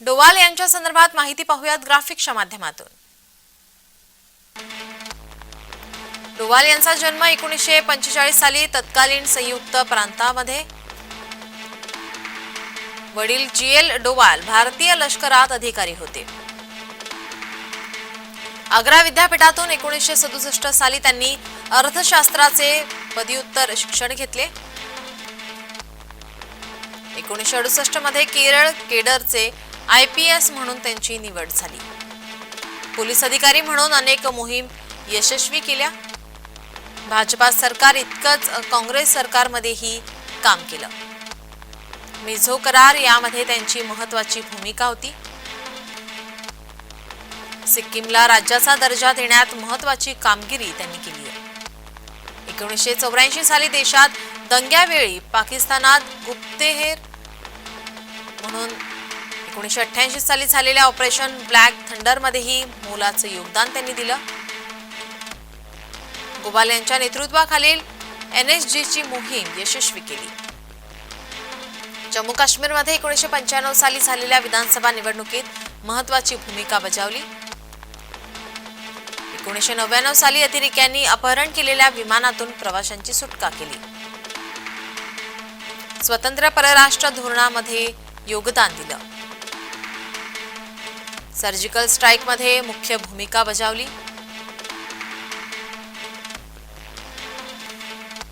डोवाल यांच्या संदर्भात माहिती पाहूयात ग्राफिक्सच्या माध्यमातून. डोवाल यांचा जन्म एकोणीसशे पंचेचाळीस साली तत्कालीन संयुक्त प्रांतामध्ये. वडील जी एल डोवाल भारतीय लष्करात अधिकारी होते. आग्रा विद्यापीठातून एकोणीसशे सदुसष्ट साली त्यांनी अर्थशास्त्राचे पदव्युत्तर शिक्षण घेतले. एकोणीसशे अडुसष्टमध्ये केरळ केडरचे आय पी एस म्हणून त्यांची निवड झाली. पोलीस अधिकारी म्हणून अनेक मोहीम यशस्वी केल्या. भाजपा सरकार इतकंच काँग्रेस सरकारमध्येही काम केलं. मिझो करार यामध्ये त्यांची महत्वाची भूमिका होती. सिक्कीमला राज्याचा दर्जा देण्यात महत्वाची कामगिरी त्यांनी केली आहे. एकोणीसशे चौऱ्याऐंशी साली देशात दंग्यावेळी पाकिस्तानात गुप्तेहेर म्हणून एकोणीसशे अठ्ठ्याऐंशी साली झालेल्या ऑपरेशन ब्लॅक थंडरमध्येही मोलाचं योगदान त्यांनी दिलं. गोवाल यांच्या नेतृत्वाखालील एन एस जीची मोहीम यशस्वी केली. जम्मू काश्मीरमध्ये एकोणीसशे पंच्याण्णव साली झालेल्या विधानसभा निवडणुकीत महत्वाची भूमिका बजावली. एकोणीसशे नव्याण्णव साली अतिरेक्यांनी अपहरण केलेल्या विमानातून प्रवाशांची सुटका केली. स्वतंत्र परराष्ट्र धोरणामध्ये योगदान दिलं. सर्जिकल स्ट्राईकमध्ये मुख्य भूमिका बजावली.